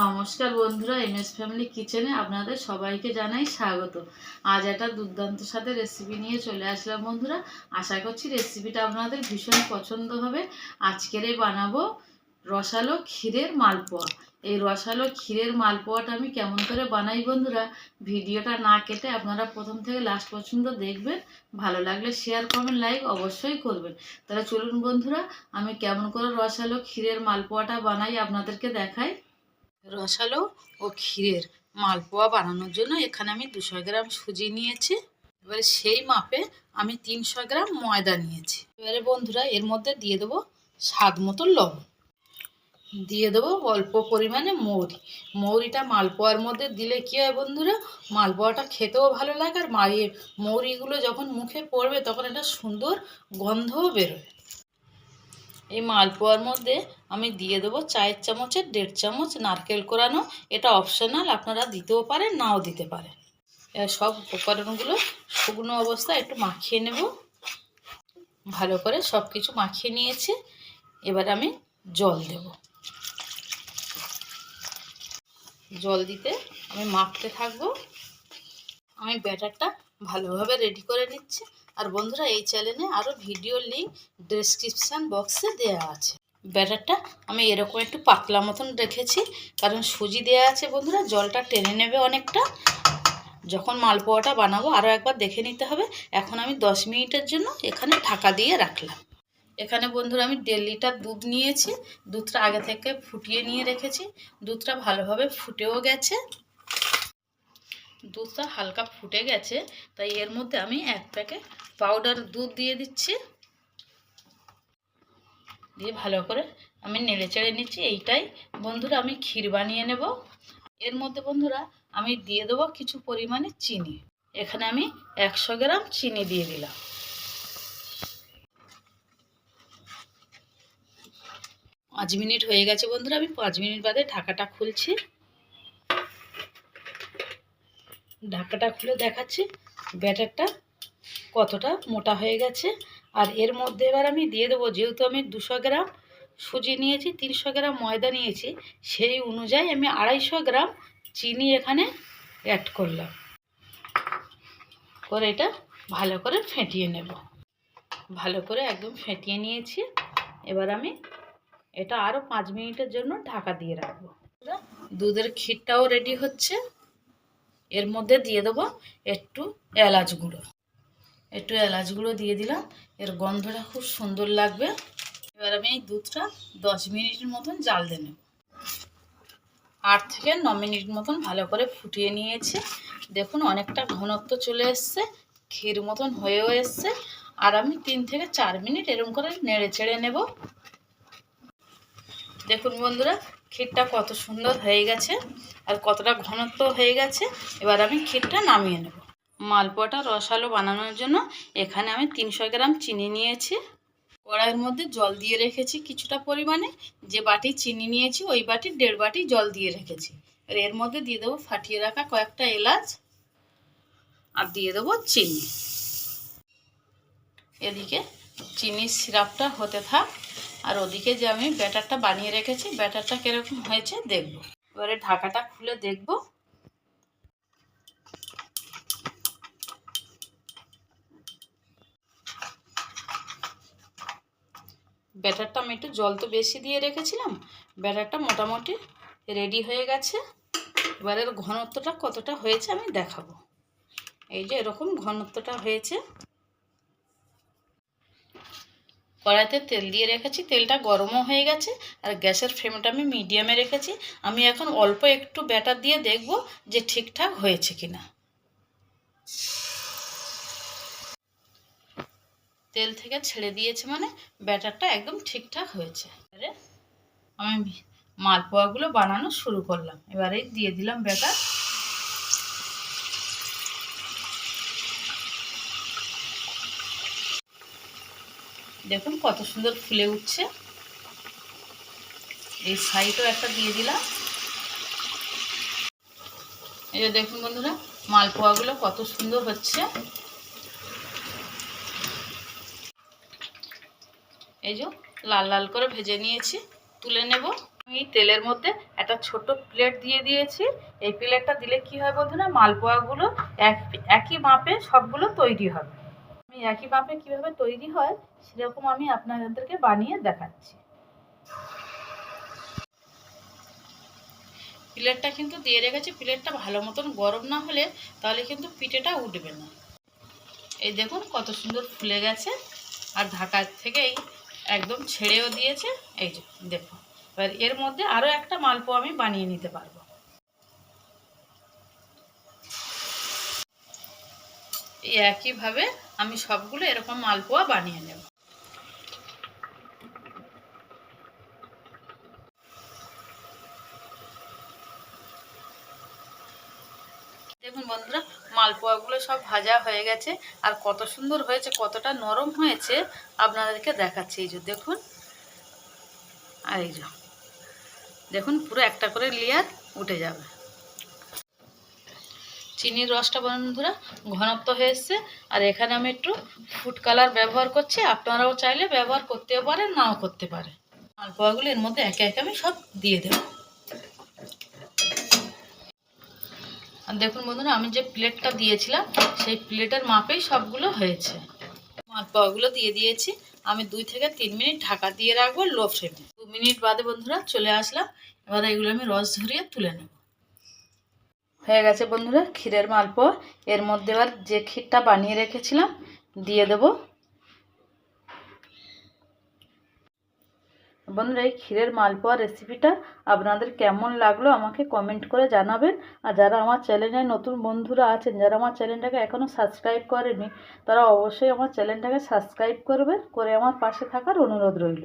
নমস্কার বন্ধুরা M S family কিচেনে আপনাদের সবাইকে জানাই স্বাগত। আজ একটা দুর্দান্ত সাথে রেসিপি নিয়ে চলে আসলাম বন্ধুরা। আশা করছি রেসিপিটা আপনাদের ভীষণ পছন্দ হবে। আজকের এই বানাবো রসালো ক্ষীরের মালপোয়া। এই রসালো ক্ষীরের মালপোয়াটা আমি কেমন করে বানাই বন্ধুরা, ভিডিওটা না কেটে আপনারা প্রথম থেকে লাস্ট পর্যন্ত দেখবেন। ভালো লাগলে শেয়ার কমেন্ট লাইক অবশ্যই করবেন। তাহলে চলুন বন্ধুরা, আমি কেমন করে রসালো ক্ষীরের মালপোয়াটা বানাই আপনাদেরকে দেখাই। রসালো ও ক্ষীরের মালপোয়া বানানোর জন্য এখানে আমি দুশো গ্রাম সুজি নিয়েছি। এবারে সেই মাপে আমি তিনশো গ্রাম ময়দা নিয়েছি। এবারে বন্ধুরা, এর মধ্যে দিয়ে দেবো স্বাদ মতো লবণ। দিয়ে দেবো অল্প পরিমাণে মৌরি। মৌরিটা মালপোয়ার মধ্যে দিলে কী হয় বন্ধুরা, মালপোয়াটা খেতেও ভালো লাগে আর মারিয়ে মৌরিগুলো যখন মুখে পড়বে তখন একটা সুন্দর গন্ধও বেরোয়। এই মালপোয়ার মধ্যে আমি দিয়ে দেবো চায়ের চামচের দেড় চামচ নারকেল কোরানো। এটা অপশনাল আপনারা দিতেও পারেন, নাও দিতে পারেন। সব উপকরণগুলো শুকনো অবস্থায় একটু মাখিয়ে নেব। ভালো করে সব কিছু মাখিয়ে নিয়েছি। এবার আমি জল দেব। জল দিতে আমি মাখতে থাকব। আমি ব্যাটারটা ভালোভাবে রেডি করে নিচ্ছি। আর বন্ধুরা, এই চ্যানেলে আরও ভিডিও লিঙ্ক ডেসক্রিপশান বক্সে দেওয়া আছে। ব্যাটারটা, আমি এরকম একটু পাতলা মতন রেখেছি, কারণ সুজি দেওয়া আছে বন্ধুরা, জলটা টেনে নেবে অনেকটা। যখন মালপোয়াটা বানাবো আরও একবার দেখে নিতে হবে। এখন আমি দশ মিনিটের জন্য এখানে ঢাকা দিয়ে রাখলাম। এখানে বন্ধুরা, আমি দেড় লিটার দুধ নিয়েছি। দুধটা আগে থেকে ফুটিয়ে নিয়ে রেখেছি। দুধটা ভালোভাবে ফুটেও গেছে। দুধটা হালকা ফুটে গেছে, তাই এর মধ্যে আমি এক প্যাকেট পাউডার দুধ দিয়ে দিচ্ছি। দিয়ে ভালো করে আমি নেড়ে চেড়ে নিচ্ছি, এইটাই। বন্ধুরা, আমি ক্ষীর বানিয়ে নেব। এর মধ্যে বন্ধুরা, আমি দিয়ে দেবো কিছু পরিমাণে চিনি। এখানে আমি একশো গ্রাম চিনি দিয়ে দিলাম। পাঁচ মিনিট হয়ে গেছে বন্ধুরা, আমি পাঁচ মিনিট বাদে ঢাকাটা খুলছি। ঢাকাটা খুলে দেখাচ্ছি। ব্যাটারটা কতটা মোটা হয়ে গেছে। আর এর মধ্যে এবার আমি দিয়ে দেবো, যেহেতু আমি দুশো গ্রাম সুজি নিয়েছি, তিনশো গ্রাম ময়দা নিয়েছি, সেই অনুযায়ী আমি আড়াইশো গ্রাম চিনি এখানে অ্যাড করলাম। করে এটা ভালো করে ফেটিয়ে নেব। ভালো করে একদম ফেটিয়ে নিয়েছি। এবার আমি এটা আরও পাঁচ মিনিটের জন্য ঢাকা দিয়ে রাখব। দুধের ক্ষীরটাও রেডি হচ্ছে। এর মধ্যে দিয়ে দেবো একটু এলাচ গুঁড়ো। একটু এলাচ গুঁড়ো দিয়ে দিলাম। এর গন্ধটা খুব সুন্দর লাগবে। এবার আমি এই দুধটা দশ মিনিটের মতন জাল দিয়ে নেব। আট থেকে ন মিনিট মতন ভালো করে ফুটিয়ে নিয়েছি। দেখুন, অনেকটা ঘনত্ব চলে এসছে, ক্ষীর মতন হয়েও এসছে। আর আমি তিন থেকে চার মিনিট এরকম করে নেড়ে চেড়ে নেব। দেখুন বন্ধুরা ক্ষীরটা কত সুন্দর হয়ে গেছে আর কতটা ঘনত্ব হয়ে গেছে, এবার আমি ক্ষীরটা নামিয়ে নেব। মালপোয়াটা রসালো বানানোর জন্য এখানে আমি তিনশো গ্রাম চিনি নিয়েছি। কড়াইয়ের মধ্যে জল দিয়ে রেখেছি কিছুটা পরিমাণে। যে বাটি চিনি নিয়েছি, ওই বাটি দেড় বাটি জল দিয়ে রেখেছি। আর এর মধ্যে দিয়ে দেবো ফাটিয়ে রাখা কয়েকটা এলাচ আর দিয়ে দেবো চিনি। এদিকে চিনির সিরাপটা হতে থাক। আর ওদিকে যে আমি ব্যাটারটা বানিয়ে রেখেছি, ব্যাটারটা কীরকম হয়েছে দেখব। এবারে ঢাকাটা খুলে দেখব। ব্যাটারটা আমি একটু জল তো বেশি দিয়ে রেখেছিলাম, ব্যাটারটা মোটামুটি রেডি হয়ে গেছে। এবারের ঘনত্বটা কতটা হয়েছে আমি দেখাবো। এই যে এরকম ঘনত্বটা হয়েছে। কড়াইতে তেল দিয়ে রেখেছি, তেলটা গরমও হয়ে গেছে আর গ্যাসের ফ্লেমটা আমি মিডিয়ামে রেখেছি। আমি এখন অল্প একটু ব্যাটার দিয়ে দেখব যে ঠিকঠাক হয়েছে কি না তেল থেকে ছেড়ে দিয়েছে মানে ব্যাটারটা একদম ঠিকঠাক হয়েছে। আমি মালপোয়াগুলো বানানো শুরু করলাম। এবারে দিয়ে দিলাম ব্যাটার। দেখুন কত সুন্দর ফুলে উঠছে। এই সাইডও একটা দিয়ে দিলাম। এই যে দেখুন বন্ধুরা, মালপোয়াগুলো কত সুন্দর হচ্ছে। এই যে লাল লাল করে ভেজে নিয়েছি, তুলে নেব। আমি তেলের মধ্যে একটা ছোট প্লেট দিয়ে দিয়েছি। এই প্লেটটা দিলে কি হয় বন্ধুরা, মালপোয়াগুলো এক, একই মাপে সবগুলো তৈরি হবে। একই মাপে কীভাবে তৈরি হয় সেরকম আমি আপনাদেরকে বানিয়ে দেখাচ্ছি। প্লেটটা কিন্তু দিয়ে রেখেছি প্লেটটা ভালো মতন গরম না হলে তাহলে কিন্তু পিঠেটা উঠবে না। এই দেখুন কত সুন্দর ফুলে গেছে আর ঢাকার থেকেই একদম ছেড়েও দিয়েছে, এই যে দেখুন। এবার এর মধ্যে আরও একটা মালপো আমি বানিয়ে নিতে পারব। একইভাবে আমি সবগুলো এরকম মালপোয়া বানিয়ে নেব। দেখুন বন্ধুরা, মালপোয়াগুলো সব ভাজা হয়ে গেছে, আর কত সুন্দর হয়েছে, কতটা নরম হয়েছে, আপনাদেরকে দেখাচ্ছি। এই যে দেখুন, আর এই যে দেখুন, পুরো একটা করে লেয়ার উঠে যাবে। চিনির রসটা বন্ধুরা ঘনত্ব হয়ে এসছে। আর এখানে আমি একটু ফুড কালার ব্যবহার করছি। আপনারাও চাইলে ব্যবহার করতেও পারেন, নাও করতে পারেন। মালপোয়াগুলো এর মধ্যে একে একে আমি সব দিয়ে দেব। আর দেখুন বন্ধুরা, আমি যে প্লেটটা দিয়েছিলাম, সেই প্লেটের মাপেই সবগুলো হয়েছে। মালপোয়াগুলো দিয়ে দিয়েছি। আমি দুই থেকে তিন মিনিট ঢাকা দিয়ে রাখব লো ফ্লেমে। দু মিনিট বাদে বন্ধুরা চলে আসলাম। এবার এগুলো আমি রস ঝরিয়ে তুলে নেব। হয়ে গেছে বন্ধুরা ক্ষীরের মালপোয়া। এর মধ্যে এবার যে ক্ষীরটা বানিয়ে রেখেছিলাম, দিয়ে দেব। বন্ধুরা, এই ক্ষীরের মালপোয়া রেসিপিটা আপনাদের কেমন লাগল আমাকে কমেন্ট করে জানাবেন। আর যারা আমার চ্যানেলে নতুন বন্ধুরা আছেন, যারা আমার চ্যানেলটাকে এখনও সাবস্ক্রাইব করেনি তারা অবশ্যই আমার চ্যানেলটাকে সাবস্ক্রাইব করবেন, করে আমার পাশে থাকার অনুরোধ রইল।